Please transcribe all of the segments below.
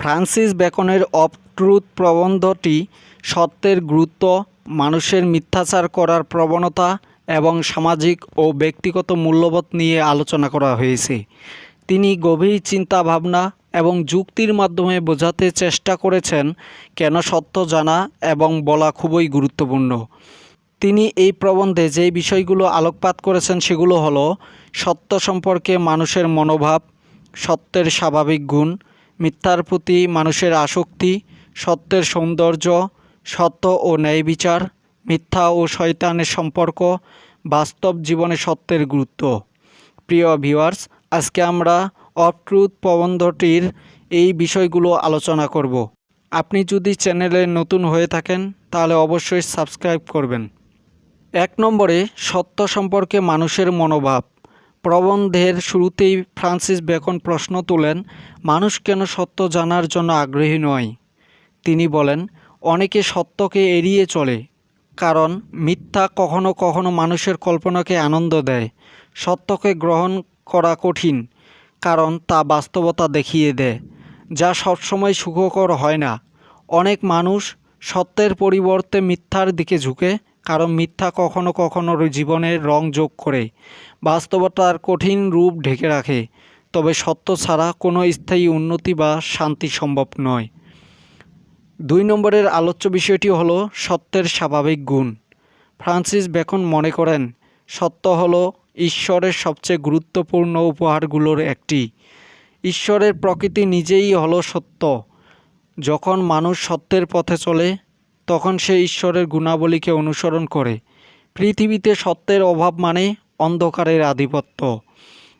Francis বেকনের of truth প্রবন্ধটি সত্যের গুরুত্ব, মানুষের মিথ্যাচার করার প্রবণতা এবং সামাজিক ও ব্যক্তিগত মূল্যবোধ নিয়ে আলোচনা করা হয়েছে। তিনি গভীর চিন্তা ভাবনা এবং যুক্তির মাধ্যমে বোঝাতে চেষ্টা করেছেন কেন সত্য জানা এবং বলা খুবই গুরুত্বপূর্ণ। তিনি এই প্রবন্ধে যে বিষয়গুলো আলোকপাত করেছেন সেগুলো হলো, সত্য সম্পর্কে মানুষের মনোভাব, সত্যের স্বাভাবিক গুণ মিথ্যার প্রতি মানুষের আসক্তি, সত্যের সৌন্দর্য, সত্য ও ন্যায় বিচার, মিথ্যা ও শয়তানের সম্পর্ক, বাস্তব জীবনে সত্যের গুরুত্ব। প্রিয় ভিউয়ার্স, আজকে আমরা ট্রুথ প্রবন্ধটির এই বিষয়গুলো আলোচনা করব। আপনি যদি চ্যানেলে নতুন হয়ে থাকেন, তাহলে অবশ্যই সাবস্ক্রাইব করবেন। এক নম্বরে, সত্য সম্পর্কে মানুষের মনোভাব। প্রবন্ধের শুরুতেই ফ্রান্সিস বেকন প্রশ্ন তোলেন, মানুষ কেন সত্য জানার জন্য আগ্রহী নয়? তিনি বলেন, অনেকে সত্যকে এড়িয়ে চলে, কারণ মিথ্যা কখনো কখনো মানুষের কল্পনাকে আনন্দ দেয়, সত্যকে গ্রহণ করা কঠিন, কারণ তা বাস্তবতা দেখিয়ে দেয়, যা সবসময় সুখকর হয় না। অনেক মানুষ সত্যের পরিবর্তে মিথ্যার দিকে ঝুঁকে কারণ মিথ্যা কখনো কখনো জীবনের রং যোগ করে। বাস্তবতার কঠিন রূপ ঢেকে রাখে, তবে সত্য ছাড়া কোনো স্থায়ী উন্নতি বা শান্তি সম্ভব নয়। দুই নম্বরের আলোচ্য বিষয়টি হলো সত্যের স্বাভাবিক গুণ। ফ্রান্সিস বেকন মনে করেন, সত্য হলো ঈশ্বরের সবচেয়ে গুরুত্বপূর্ণ উপহারগুলোর একটি। ঈশ্বরের প্রকৃতি নিজেই হলো সত্য। যখন মানুষ সত্যের পথে চলে তখন সে ঈশ্বরের গুণাবলীকে অনুসরণ করে। পৃথিবীতে সত্যের অভাব মানে অন্ধকারের আধিপত্য।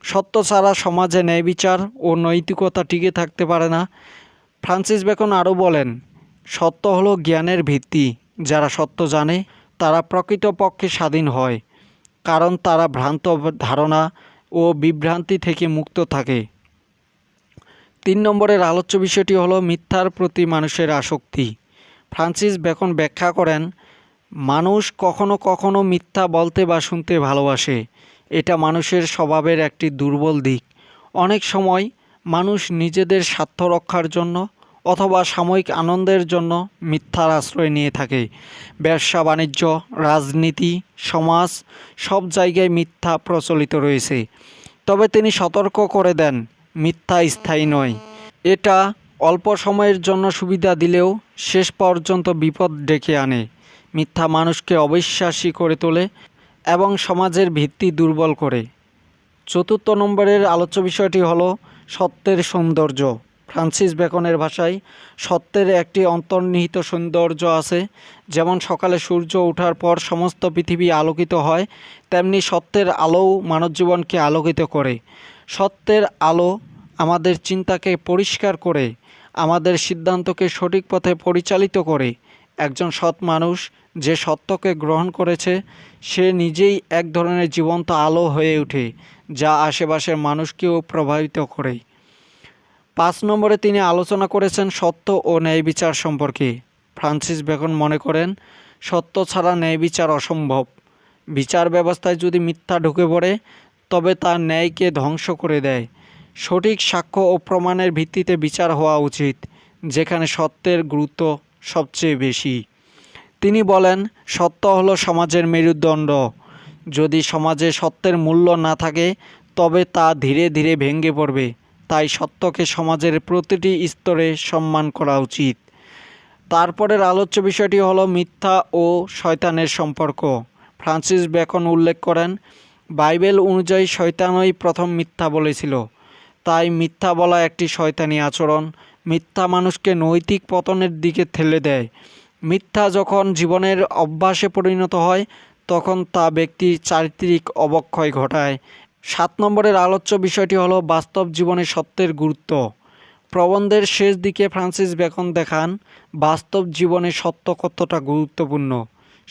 সত্য ছাড়া সমাজে ন্যায় বিচার ও নৈতিকতা টিকে থাকতে পারে না। ফ্রান্সিস বেকন আরও বলেন, সত্য হলো জ্ঞানের ভিত্তি। যারা সত্য জানে, তারা প্রকৃতপক্ষে স্বাধীন হয়, কারণ তারা ভ্রান্ত ধারণা ও বিভ্রান্তি থেকে মুক্ত থাকে। তিন নম্বরের আলোচ্য বিষয়টি হলো মিথ্যার প্রতি মানুষের আসক্তি। ফ্রান্সিস বেকন ব্যাখ্যা করেন, মানুষ কখনো কখনো মিথ্যা বলতে বা শুনতে ভালোবাসে। এটা মানুষের স্বভাবের একটি দুর্বল দিক। অনেক সময় মানুষ নিজেদের স্বার্থ রক্ষার জন্য অথবা সাময়িক আনন্দের জন্য মিথ্যার আশ্রয় নিয়ে থাকে। ব্যবসা, বাণিজ্য, রাজনীতি, সমাজ সব জায়গায় মিথ্যা প্রচলিত রয়েছে। তবে তিনি সতর্ক করে দেন, মিথ্যা স্থায়ী নয়। এটা অল্প সময়ের জন্য সুবিধা দিলেও শেষ পর্যন্ত বিপদ ডেকে আনে। মিথ্যা মানুষকে অবিশ্বাসী করে তোলে এবং সমাজের ভিত্তি দুর্বল করে। চতুর্থ নম্বরের আলোচ্য বিষয়টি হলো সত্যের সৌন্দর্য। ফ্রান্সিস বেকনের ভাষায়, সত্যের একটি অন্তর্নিহিত সৌন্দর্য আছে। যেমন সকালে সূর্য ওঠার পর সমস্ত পৃথিবী আলোকিত হয়, তেমনি সত্যের আলোও মানবজীবনকে আলোকিত করে। সত্যের আলো আমাদের চিন্তাকে পরিষ্কার করে আমাদের সিদ্ধান্তকে সঠিক পথে পরিচালিত করে। একজন সৎ মানুষ যে সত্যকে গ্রহণ করেছে, সে নিজেই এক ধরনের জীবন্ত আলো হয়ে ওঠে, যা আশেপাশের মানুষকেও প্রভাবিত করে। পাঁচ নম্বরে তিনি আলোচনা করেছেন সত্য ও ন্যায় বিচার সম্পর্কে। ফ্রান্সিস বেকন মনে করেন, সত্য ছাড়া ন্যায় বিচার অসম্ভব। বিচার ব্যবস্থায় যদি মিথ্যা ঢুকে পড়ে, তবে তা ন্যায়কে ধ্বংস করে দেয়। সঠিক সাক্ষ্য ও প্রমাণের ভিত্তিতে বিচার হওয়া উচিত, যেখানে সত্যের গুরুত্ব সবচেয়ে বেশি। তিনি বলেন, সত্য হলো সমাজের মেরুদণ্ড। যদি সমাজে সত্যের মূল্য না থাকে, তবে তা ধীরে ধীরে ভেঙে পড়বে। তাই সত্যকে সমাজের প্রতিটি স্তরে সম্মান করা উচিত। তারপরের আলোচ্য বিষয়টি হলো মিথ্যা ও শয়তানের সম্পর্ক। ফ্রান্সিস বেকন উল্লেখ করেন, বাইবেল অনুযায়ী শয়তানই প্রথম মিথ্যা বলেছিল। তাই মিথ্যা বলা একটি শয়তানি আচরণ। মিথ্যা মানুষকে নৈতিক পতনের দিকে ঠেলে দেয়। মিথ্যা যখন জীবনের অভ্যাসে পরিণত হয়, তখন তা ব্যক্তির চারিত্রিক অবক্ষয় ঘটায়। সাত নম্বরের আলোচ্য বিষয়টি হলো বাস্তব জীবনে সত্যের গুরুত্ব। প্রবন্ধের শেষ দিকে ফ্রান্সিস বেকন দেখান, বাস্তব জীবনে সত্য কতটা গুরুত্বপূর্ণ।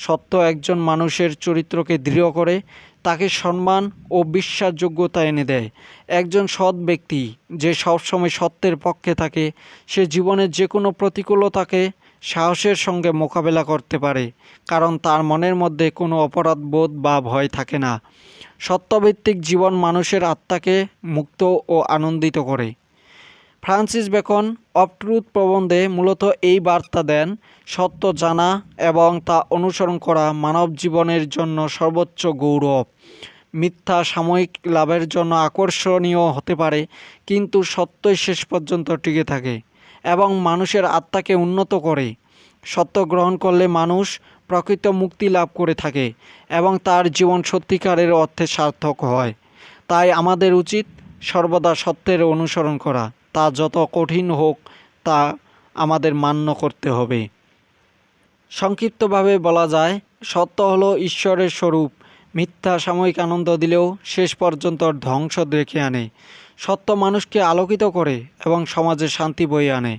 সত্য একজন মানুষের চরিত্রকে দৃঢ় করে, তাকে সম্মান ও বিশ্বাসযোগ্যতা এনে দেয়। একজন সৎ ব্যক্তি যে সবসময় সত্যের পক্ষে থাকে, সে জীবনের যে কোনো প্রতিকূলতাকে সাহসের সঙ্গে মোকাবেলা করতে পারে, কারণ তার মনের মধ্যে কোনো অপরাধ বোধ বা ভয় থাকে না। সত্যভিত্তিক জীবন মানুষের আত্মাকে মুক্ত ও আনন্দিত করে। ফ্রান্সিস বেকন অফ ট্রুথ প্রবন্ধে মূলত এই বার্তা দেন, সত্য জানা এবং তা অনুসরণ করা মানব জীবনের জন্য সর্বোচ্চ গৌরব। মিথ্যা সাময়িক লাভের জন্য আকর্ষণীয় হতে পারে, কিন্তু সত্যই শেষ পর্যন্ত টিকে থাকে এবং মানুষের আত্মাকে উন্নত করে। সত্য গ্রহণ করলে মানুষ প্রকৃত মুক্তি লাভ করে থাকে এবং তার জীবন সত্যিকারের অর্থে সার্থক হয়। তাই আমাদের উচিত সর্বদা সত্যের অনুসরণ করা। তা যত কঠিন হোক, তা আমাদের মান্য করতে হবে। সংক্ষিপ্তভাবে বলা যায়, সত্য হল ঈশ্বরের স্বরূপ। মিথ্যা সাময়িক আনন্দ দিলেও শেষ পর্যন্ত ধ্বংস রেখে আনে। সত্য মানুষকে আলোকিত করে এবং সমাজে শান্তি বয়ে আনে।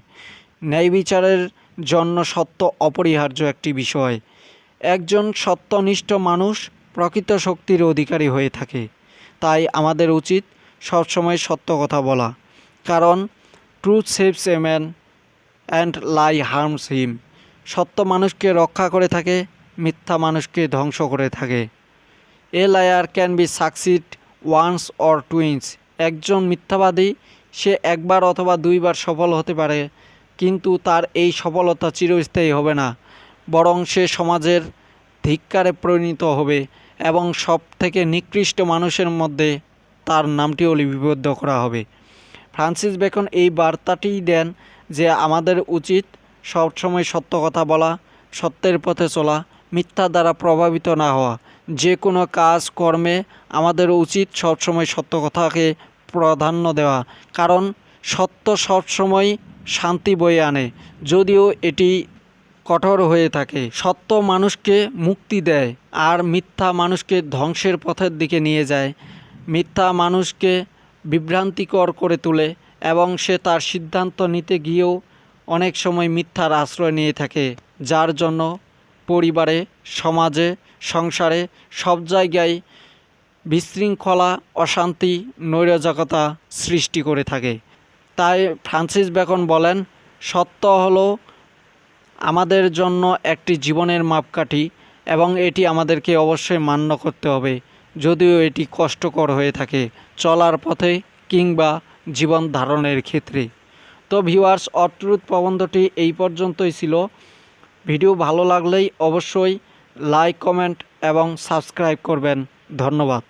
ন্যায় বিচারের জন্য সত্য অপরিহার্য একটি বিষয়। একজন সত্যনিষ্ঠ মানুষ প্রকৃত শক্তির অধিকারী হয়ে থাকে। তাই আমাদের উচিত সবসময় সত্য কথা বলা। কারণ truth saves a man and lie harms him সত্য মানুষকে রক্ষা করে থাকে, মিথ্যা মানুষকে ধ্বংস করে থাকে। A liar can be succeed once or twice একজন মিথ্যাবাদী, সে একবার অথবা দুইবার সফল হতে পারে, কিন্তু তার এই সফলতা চিরস্থায়ী হবে না। বরং সে সমাজের ধিক্কারে পরিণত হবে এবং সব থেকে নিকৃষ্ট মানুষের মধ্যে তার নামটিও লিপিবদ্ধ করা হবে। ফ্রান্সিস বেকন এই বার্তাটি দেন যে আমাদের উচিত সবসময় সত্য কথা বলা, সত্যের পথে চলা, মিথ্যা দ্বারা প্রভাবিত না হওয়া। যে কোনো কাজ, কর্মে আমাদের উচিত সবসময় সত্য কথাকে প্রাধান্য দেওয়া। কারণ সত্য সবসময় শান্তি বয়ে আনে, যদিও এটি কঠোর হয়ে থাকে। সত্য মানুষকে মুক্তি দেয়, আর মিথ্যা মানুষকে ধ্বংসের পথের দিকে নিয়ে যায়। মিথ্যা মানুষকে বিভ্রান্তিকর করে তোলে এবং সে তার সিদ্ধান্ত নিতে গিয়েও অনেক সময় মিথ্যার আশ্রয় নিয়ে থাকে, যার জন্য পরিবারে, সমাজে, সংসারে, সব জায়গায় বিশৃঙ্খলা, অশান্তি, নৈরাজকতা সৃষ্টি করে থাকে। তাই ফ্রান্সিস বেকন বলেন, সত্য হলো আমাদের জন্য একটি জীবনের মাপকাঠি এবং এটি আমাদেরকে অবশ্যই মান্য করতে হবে। যদিও এটি কষ্টকর হয়ে থাকে চলার পথে কিংবা জীবন ধারণের ক্ষেত্রে। তো ভিউয়ার্স অত্রুত প্রবন্ধটি এই পর্যন্তই ছিল। ভিডিও ভালো লাগলেই অবশ্যই লাইক, কমেন্ট এবং সাবস্ক্রাইব করবেন। ধন্যবাদ।